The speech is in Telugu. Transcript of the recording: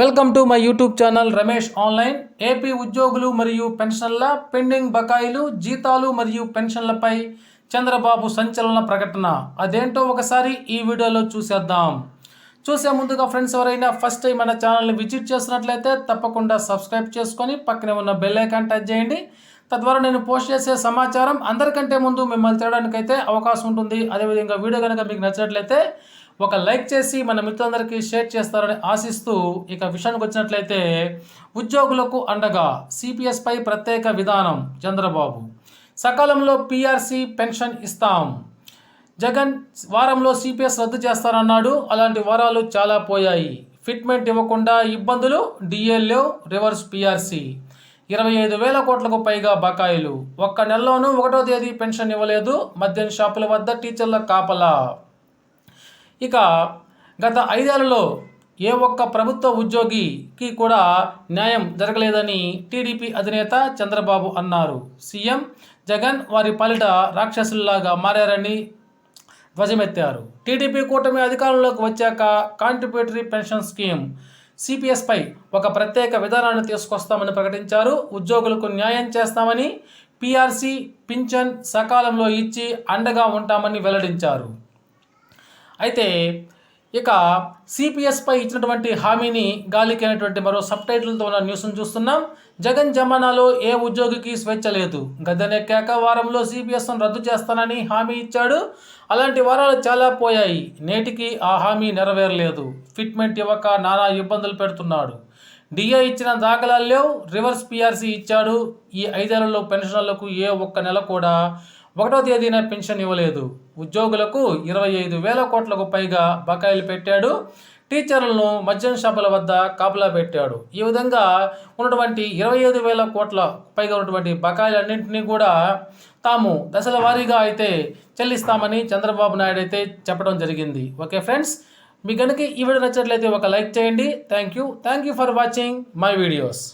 Welcome to my YouTube channel Ramesh online. AP ఉద్యోగులు మరియు పెన్షన్ల పెండింగ్ బకాయిలు జీతాలు మరియు పెన్షన్లపై చంద్రబాబు సంచలన ప్రకటన. అదేంటో ఒకసారి ఈ వీడియోలో చూసేద్దాం. చూసే ముందుగా ఫ్రెండ్స్ ఎవరైనా ఫస్ట్ టైం మన ఛానల్ని విజిట్ చేసినట్లయితే తప్పకుండా సబ్స్క్రైబ్ చేసుకొని పక్కనే ఉన్న బెల్ ఐకాన్ టచ్ చేయండి. తద్వారా నేను పోస్ట్ చేసే సమాచారం అందరికంటే ముందు మిమ్మల్ని తేడానికైతే అవకాశం ఉంటుంది. అదేవిధంగా వీడియో కనుక మీకు నచ్చినట్లయితే ఒక లైక్ చేసి మన మిత్రులందరికీ షేర్ చేస్తారని ఆశిస్తూ ఇక విషయానికి వచ్చినట్లయితే ఉద్యోగులకు అండగా సిపిఎస్పై ప్రత్యేక విధానం చంద్రబాబు. సకాలంలో పిఆర్సీ పెన్షన్ ఇస్తాం. జగన్ వారంలో సిపిఎస్ రద్దు చేస్తారన్నాడు. అలాంటి వారాలు చాలా పోయాయి. ఫిట్మెంట్ ఇవ్వకుండా ఇబ్బందులు డిఎల్ఓ రివర్స్ పిఆర్సీ ఇరవై ఐదు వేల కోట్లకు పైగా బకాయిలు. ఒక్క నెలలోనూ ఒకటో తేదీ పెన్షన్ ఇవ్వలేదు. మద్యం షాపుల వద్ద టీచర్ల కాపలా. ఇక గత ఐదేళ్ళలో ఏ ఒక్క ప్రభుత్వ ఉద్యోగికి కూడా న్యాయం జరగలేదని టీడీపీ అధినేత చంద్రబాబు అన్నారు. సీఎం జగన్ వారి పాలిట రాక్షసుల్లాగా మారారని ధ్వజమెత్తారు. టీడీపీ కూటమి అధికారంలోకి వచ్చాక కాంట్రిబ్యూటరీ పెన్షన్ స్కీమ్ సిపిఎస్పై ఒక ప్రత్యేక విధానాన్ని తీసుకొస్తామని ప్రకటించారు. ఉద్యోగులకు న్యాయం చేస్తామని పిఆర్సి పింఛన్ సకాలంలో ఇచ్చి అండగా ఉంటామని వెల్లడించారు. అయితే ఇక సిపిఎస్పై ఇచ్చినటువంటి హామీని గాలికైనటువంటి మరో సబ్ టైటిల్తో ఉన్న న్యూస్ను చూస్తున్నాం. జగన్ జమానాలో ఏ ఉద్యోగికి స్వేచ్ఛ లేదు. గద్దెనెక్కాక వారంలో సిపిఎస్ను రద్దు చేస్తానని హామీ ఇచ్చాడు. అలాంటి వారాలు చాలా పోయాయి. నేటికి ఆ హామీ నెరవేరలేదు. ఫిట్మెంట్ ఇవ్వక నానా ఇబ్బందులు పెడుతున్నాడు. డిఏ ఇచ్చిన దాఖలాలు లేవు. రివర్స్ పిఆర్సీ ఇచ్చాడు. ఈ ఐదేళ్ళలో పెన్షన్లకు ఏ ఒక్క నెల కూడా ఒకటో తేదీన పెన్షన్ ఇవ్వలేదు. ఉద్యోగులకు ఇరవై ఐదు వేల కోట్లకు పైగా బకాయిలు పెట్టాడు. టీచర్లను మద్యం షాపుల వద్ద కాపలా పెట్టాడు. ఈ విధంగా ఉన్నటువంటి ఇరవై ఐదు వేల కోట్ల పైగా ఉన్నటువంటి బకాయిలన్నింటినీ కూడా తాము దశల వారీగా అయితే చెల్లిస్తామని చంద్రబాబు నాయుడు అయితే చెప్పడం జరిగింది. ఓకే ఫ్రెండ్స్ మీ కనుక ఈ వీడియో నచ్చినట్లయితే ఒక లైక్ చేయండి. Thank you. Thank you for watching my videos.